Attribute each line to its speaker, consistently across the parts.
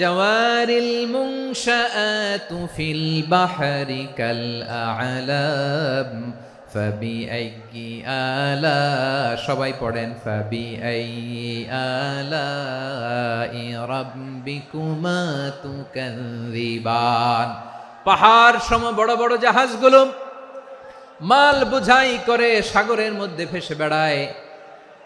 Speaker 1: জওয়ারিল মুনশাআতু feel বাহরি কাল আ'লাম فبأي آلاء সবাই পড়েন فبأي آلاء ربكما تكذبان পাহাড় সম বড় বড় জাহাজগুলো মাল বোঝাই করে সাগরের মধ্যে ভেসে বেড়ায়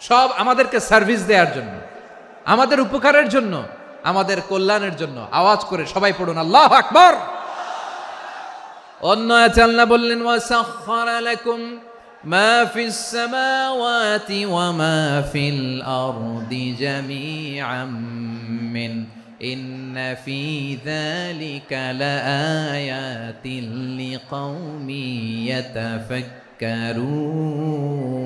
Speaker 1: সব আমাদেরকে সার্ভিস দেওয়ার জন্য, আমাদের উপকারের জন্য, আমাদের কল্যাণের জন্য। আওয়াজ করে সবাই পড়ুন, আল্লাহ আকবর। অন্য আল্লাহ বললেন ওয়াসাখখারা লাকুম মা ফিস সামাওয়াতি ওয়া মা ফিল আরদি জামিআম ইন্না ফি যালিকা লাআয়াতিন লিকাউমি ইয়াতাফাক্কারুন।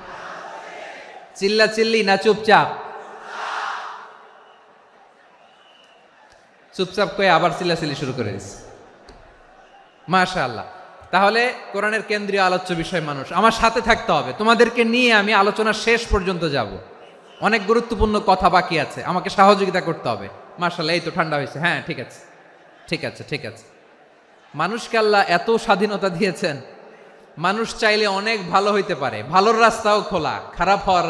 Speaker 1: চিল্লা চিল্লি না চুপচাপ? চুপচাপ করে আবার চিল্লাচিল্লি শুরু করে দিচ্ছে মাশা আল্লাহ তাহলে কোরআনের কেন্দ্রীয় আলোচ্য বিষয় মানুষ। আমার সাথে থাকতে হবে। তোমাদেরকে নিয়ে আমি আলোচনা শেষ পর্যন্ত যাব। অনেক গুরুত্বপূর্ণ কথা বাকি আছে। আমাকে সহযোগিতা করতে হবে। মার্শাল্লাহ এই তো ঠান্ডা হয়েছে। হ্যাঁ ঠিক আছে। ঠিক আছে ঠিক আছে। মানুষকে আল্লাহ এত স্বাধীনতা দিয়েছেন। মানুষ চাইলে অনেক ভালো হইতে পারে। ভালোর রাস্তাও খোলা। খারাপ হওয়ার